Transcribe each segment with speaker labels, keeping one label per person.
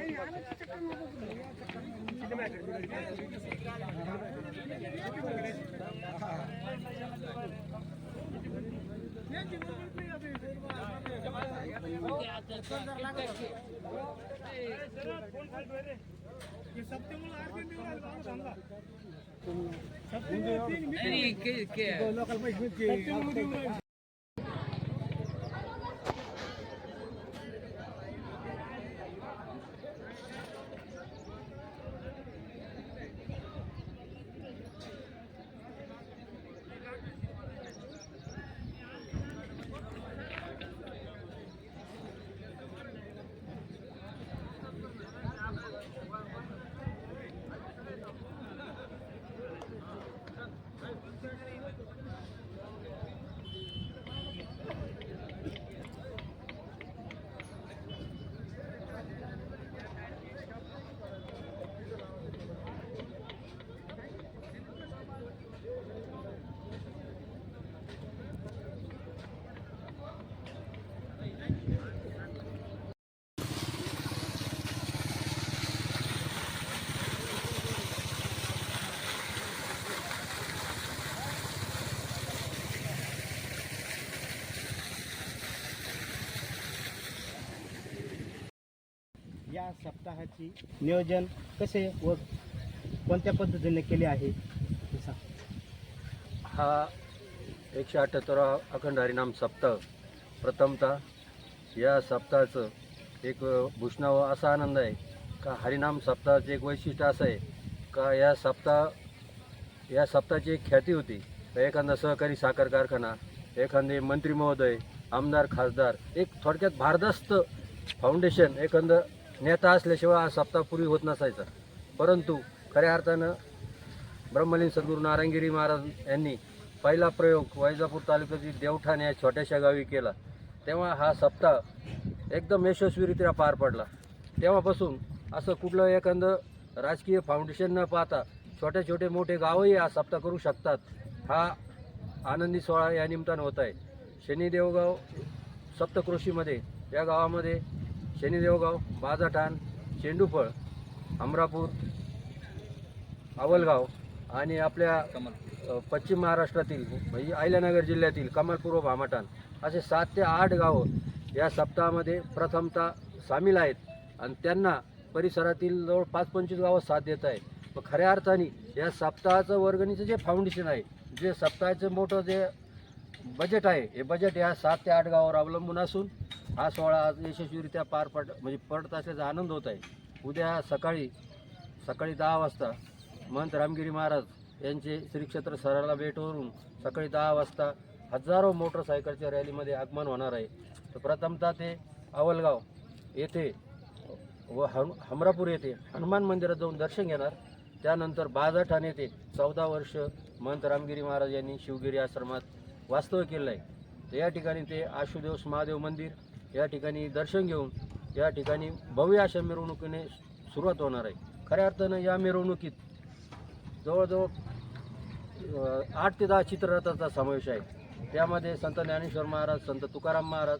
Speaker 1: या सप्ताहाची नियोजन कसे व कोणत्या पद्धतीने केले आहे सांग.
Speaker 2: हा एकशे अठ्ठ्याहत्तरावा अखंड हरिनाम सप्ताह प्रथमतः या सप्ताहाचं एक भूषणाव असा आनंद आहे का हरिनाम सप्ताहाचं एक वैशिष्ट्य असं आहे का या सप्ताह या सप्ताहाची एक ख्याती होती एखादा सहकारी साखर कारखाना एखादे मंत्री महोदय आमदार खासदार एक थोडक्यात भारदस्त फाउंडेशन एखादं नेता असल्याशिवाय हा सप्ताह पूर्वी होत नसायचा. परंतु खऱ्या अर्थानं ब्रह्मलीन सद्गुरू नारायणगिरी महाराज यांनी पहिला प्रयोग वैजापूर तालुक्यातील देवठाण या छोट्याशा गावी केला. तेव्हा हा सप्ताह एकदम यशस्वीरित्या पार पडला. तेव्हापासून असं कुठलं एखादं राजकीय फाउंडेशन न पाहता छोटे छोटे मोठे गावही हा सप्ताह करू शकतात हा आनंदी सोहळा या निमित्तानं होत आहे. शनी देवगाव सप्तकृषीमध्ये या गावामध्ये शनिदेवगाव बाजाठाण चेंडूफळ अमरापूर अवलगाव आणि आपल्या पश्चिम महाराष्ट्रातील म्हणजे अहिल्यानगर जिल्ह्यातील कमलपूर व असे सात ते आठ गावं या सप्ताहामध्ये प्रथमतः सामील आहेत आणि त्यांना परिसरातील जवळ पाच पंचवीस गावं साथ देत आहे पण खऱ्या अर्थाने या सप्ताहाचं वर्गणीचं जे फाउंडेशन आहे जे सप्ताहाचं मोठं जे बजेट आहे हे बजेट या सात ते आठ गावावर अवलंबून असून हा सोहळा आज यशस्वीरित्या पार पड म्हणजे पडत असल्याचा आनंद होत आहे. उद्या सकाळी सकाळी दहा वाजता महंत रामगिरी महाराज यांचे श्रीक्षेत्र सराला भेटवरून सकाळी दहा वाजता हजारो मोटरसायकलच्या रॅलीमध्ये आगमन होणार आहे. तर प्रथमतः ते अवलगाव येथे व हम हमरापूर येथे हनुमान मंदिरात जाऊन दर्शन घेणार. त्यानंतर बाजाठाण येथे चौदा वर्ष महंत रामगिरी महाराज यांनी शिवगिरी आश्रमात वास्तव्य केलं आहे. तर या ठिकाणी ते आशुदेवस महादेव मंदिर या ठिकाणी दर्शन घेऊन या ठिकाणी भव्य अशा मिरवणुकीने सुरुवात होणार आहे. खऱ्या अर्थानं या मिरवणुकीत जवळजवळ आठ ते दहा चित्ररथाचा समावेश आहे. त्यामध्ये संत ज्ञानेश्वर महाराज संत तुकाराम महाराज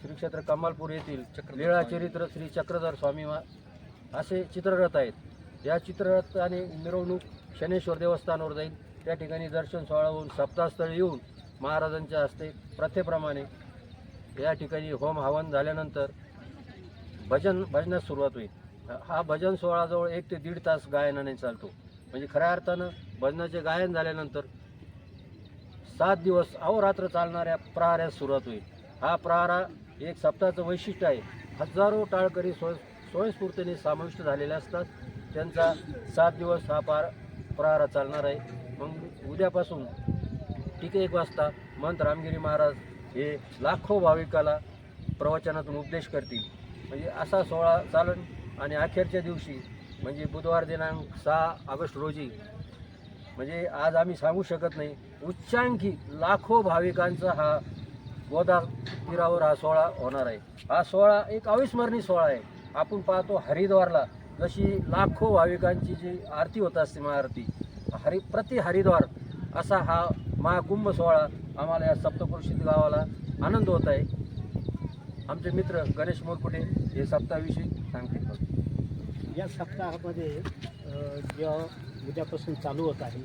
Speaker 2: श्री क्षेत्र कमालपूर येथील लीळा चरित्र श्री चक्रधर स्वामी असे चित्ररथ आहेत. या चित्ररथाने मिरवणूक शनेश्वर देवस्थानावर जाईल. त्या ठिकाणी दर्शन सोहळा होऊन सप्ताहस्थळी येऊन महाराजांच्या हस्ते प्रथेप्रमाणे या ठिकाणी होम हवन झाल्यानंतर भजन भजनास सुरुवात होईल. हा भजन सोहळाजवळ एक ते दीड तास गायनाने चालतो. म्हणजे खऱ्या अर्थानं भजनाचे गायन झाल्यानंतर सात दिवस अहोरात्र चालणाऱ्या प्रहारास सुरुवात होईल. हा प्रहारा एक सप्ताहाचं वैशिष्ट्य आहे. हजारो टाळकरी स्वय स्वयंस्फूर्तीने समाविष्ट झालेले असतात. त्यांचा सात दिवस हा पार प्रहारा चालणार आहे. मग उद्यापासून ठीक एक वाजता मंत रामगिरी महाराज हे लाखो भाविकाला प्रवचनातून उपदेश करतील. म्हणजे असा सोहळा चालन आणि अखेरच्या दिवशी म्हणजे बुधवार दिनांक सहा ऑगस्ट रोजी म्हणजे आज आम्ही सांगू शकत नाही उच्चांकी लाखो भाविकांचा हा गोदा तीरावर हा सोहळा होणार आहे. हा सोहळा एक अविस्मरणीय सोहळा आहे. आपण पाहतो हरिद्वारला जशी लाखो भाविकांची जी आरती होत असते महाआरती हरि प्रति हरिद्वार असा हा महाकुंभ सोहळा आम्हाला या सप्तपुरुषित गावाला आनंद होत आहे. आमचे मित्र गणेश मोरकुटे हे सप्ताहाविषयी सांगतील.
Speaker 1: या सप्ताहामध्ये जेव्हा उद्यापासून चालू होत आहे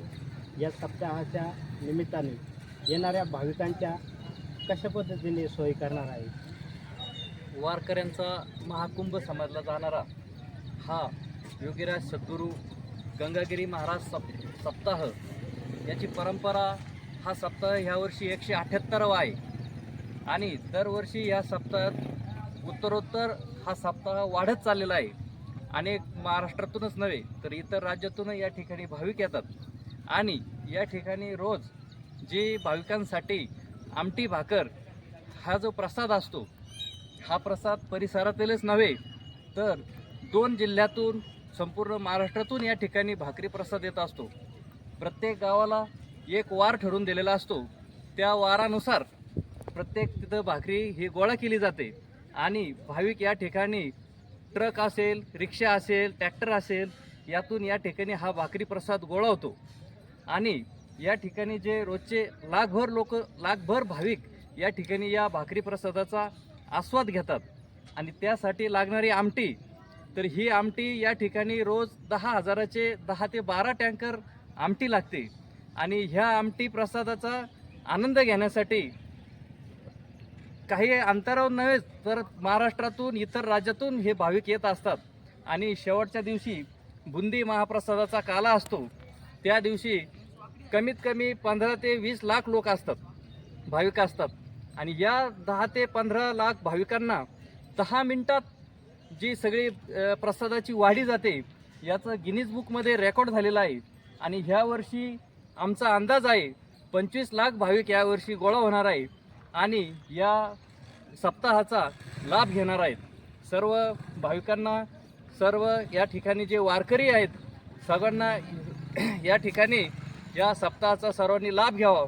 Speaker 1: या सप्ताहाच्या निमित्ताने येणाऱ्या भाविकांच्या कशा पद्धतीने सोय करणार आहे?
Speaker 3: वारकऱ्यांचा महाकुंभ समजला जाणारा हा योगीराज सद्गुरू गंगागिरी महाराज सप सप्ताह याची परंपरा हा सप्ताह ह्यावर्षी एकशे अठ्ठ्याहत्तरावा आहे. आणि दरवर्षी या सप्ताहात उत्तरोत्तर हा सप्ताह वाढत चाललेला आहे. अनेक महाराष्ट्रातूनच नव्हे तर इतर राज्यातून या ठिकाणी भाविक येतात. आणि या ठिकाणी रोज जे भाविकांसाठी आमटी भाकर हा जो प्रसाद असतो हा प्रसाद परिसरातीलच नव्हे तर दोन जिल्ह्यातून संपूर्ण महाराष्ट्रातून या ठिकाणी भाकरी प्रसाद येत असतो. प्रत्येक गावाला एक वार ठरवून दिलेला असतो. त्या वारानुसार प्रत्येक तिथं भाकरी ही गोळा केली जाते. आणि भाविक या ठिकाणी ट्रक असेल रिक्षा असेल ट्रॅक्टर असेल यातून या ठिकाणी हा भाकरी प्रसाद गोळा होतो. आणि या ठिकाणी जे रोजचे लाखभर लोक लाखभर भाविक या ठिकाणी या भाकरी प्रसादाचा आस्वाद घेतात. आणि त्यासाठी लागणारी आमटी तर ही आमटी या ठिकाणी रोज दहा हजाराचे दहा ते बारा टँकर आमटी लागते. आणि ह्या आमटी प्रसादाचा आनंद घेण्यासाठी काही अंतरावर नव्हे तर महाराष्ट्रातून इतर राज्यातून हे भाविक येत असतात. आणि शेवटच्या दिवशी बुंदी महाप्रसादाचा काला असतो. त्या दिवशी कमीत कमी पंधरा ते वीस लाख लोक असतात भाविक असतात. आणि या दहा ते पंधरा लाख भाविकांना दहा मिनटात जी सगळी प्रसादाची वाढी जाते याचं गिनीज बुकमध्ये रेकॉर्ड झालेलं आहे. आणि ह्या वर्षी आमचा अंदाज आहे पंचवीस लाख भाविक यावर्षी गोळा होणार आहे आणि या सप्ताहाचा लाभ घेणार आहेत. सर्व भाविकांना सर्व या ठिकाणी जे वारकरी आहेत सगळ्यांना या ठिकाणी या सप्ताहाचा सर्वांनी लाभ घ्यावा.